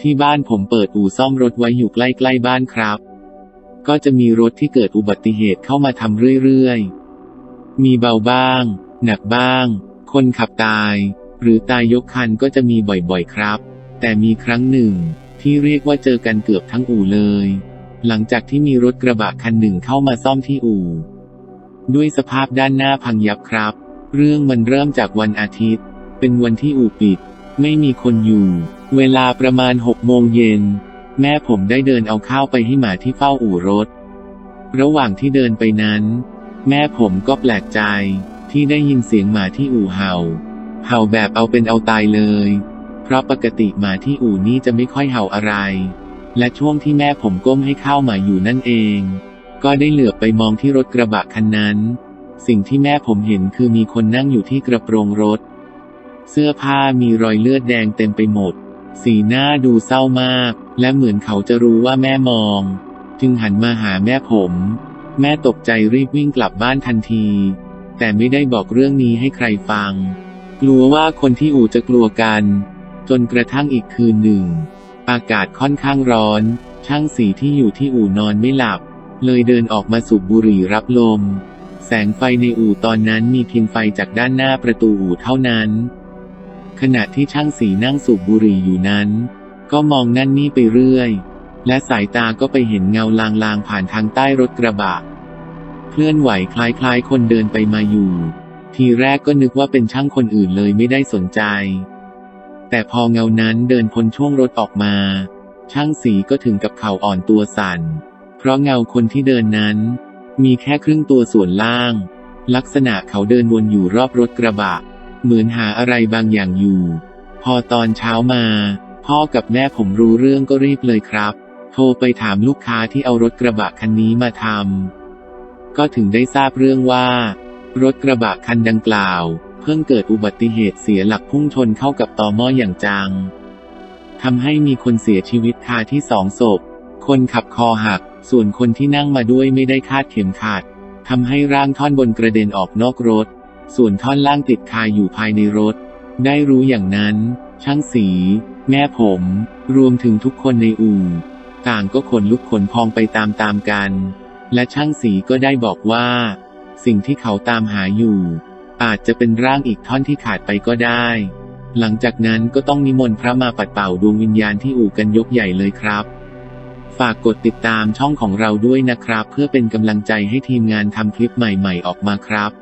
ที่บ้านผมเปิดอู่ซ่อมรถไว้อยู่ใกล้ๆบ้านครับ ก็จะมีรถที่เกิดอุบัติเหตุเข้ามาทำเรื่อยๆ มีเบาบ้าง หนักบ้าง คนขับตาย หรือตายยกคันก็จะมีบ่อยๆครับ แต่มีครั้งหนึ่ง ที่เรียกว่าเจอกันเกือบทั้งอู่เลย หลังจากที่มีรถกระบะคันหนึ่งเข้ามาซ่อมที่อู่ ด้วยสภาพด้านหน้าพังยับครับ เรื่องมันเริ่มจากวันอาทิตย์ เป็นวันที่อู่ปิด ไม่มีคนอยู่ เวลาประมาณหกโมงเย็น แม่ผมได้เดินเอาข้าวไปให้หมาที่เฝ้าอู่รถ ระหว่างที่เดินไปนั้น แม่ผมก็แปลกใจ ที่ได้ยินเสียงหมาที่อู่เห่า เห่าแบบเอาเป็นเอาตายเลย เพราะปกติหมาที่อู่นี่จะไม่ค่อยเห่าอะไร และช่วงที่แม่ผมก้มให้ข้าวหมาอยู่นั่นเอง ก็ได้เหลือบไปมองที่รถกระบะคันนั้น สิ่งที่แม่ผมเห็นคือมีคนนั่งอยู่ที่กระโปรงรถ เสื้อผ้ามีรอยเลือดแดงเต็มไปหมด สีหน้าดูเศร้ามาก และเหมือนเขาจะรู้ว่าแม่มอง จึงหันมาหาแม่ผม แม่ตกใจรีบวิ่งกลับบ้านทันที แต่ไม่ได้บอกเรื่องนี้ให้ใครฟัง กลัวว่าคนที่อู่จะกลัวกัน จนกระทั่งอีกคืนหนึ่ง อากาศค่อนข้างร้อน ช่างสีที่อยู่ที่อู่นอนไม่หลับ เลยเดินออกมาสูบบุหรี่รับลมแสงไฟในอู่ตอนนั้นมีเพียงไฟจากด้านหน้าประตูอู่เท่านั้น ขณะที่ช่างสีนั่งสูบบุหรี่อยู่นั้น ก็มองนั่นนี่ไปเรื่อย และสายตาก็ไปเห็นเงาลางๆ ผ่านทางใต้รถกระบะ เคลื่อนไหวคล้ายๆ คนเดินไปมาอยู่ ทีแรกก็นึกว่าเป็นช่างคนอื่นเลยไม่ได้สนใจ แต่พอเงานั้นเดินพ้นช่วงรถออกมา ช่างสีก็ถึงกับเข่าอ่อนตัวสั่น เพราะเงาคนที่เดินนั้น มีแค่ครึ่งตัวส่วนล่าง ลักษณะเขาเดินวนอยู่รอบรถกระบะ เหมือนหาอะไรบางอย่างอยู่ พอตอนเช้ามา พ่อกับแม่ผมรู้เรื่องก็รีบเลยครับ โทรไปถามลูกค้าที่เอารถกระบะคันนี้มาทำก็ถึงได้ทราบเรื่องว่า รถกระบะคันดังกล่าว เพิ่งเกิดอุบัติเหตุเสียหลักพุ่งชนเข้ากับตอหม้ออย่างจังทำให้มีคนเสียชีวิตคาที่สองศพ คนขับคอหัก ส่วนคนที่นั่งมาด้วยไม่ได้คาดเข็มขัดทำให้ร่างท่อนบนกระเด็นออกนอกรถ ส่วนท่อนล่างติดคาอยู่ภายในรถ ได้รู้อย่างนั้น ช่างสี แม่ผม รวมถึงทุกคนในอู่ ต่างก็ขนลุกขนพองไปตามๆกัน และช่างสีก็ได้บอกว่า สิ่งที่เขาตามหาอยู่ อาจจะเป็นร่างอีกท่อนที่ขาดไปก็ได้ หลังจากนั้นก็ต้องนิมนต์พระมาปัดเป่าดวงวิญญาณที่อู่กันยกใหญ่เลยครับฝากกดติดตามช่องของเราด้วยนะครับ เพื่อเป็นกำลังใจให้ทีมงานทำคลิปใหม่ๆออกมาครับ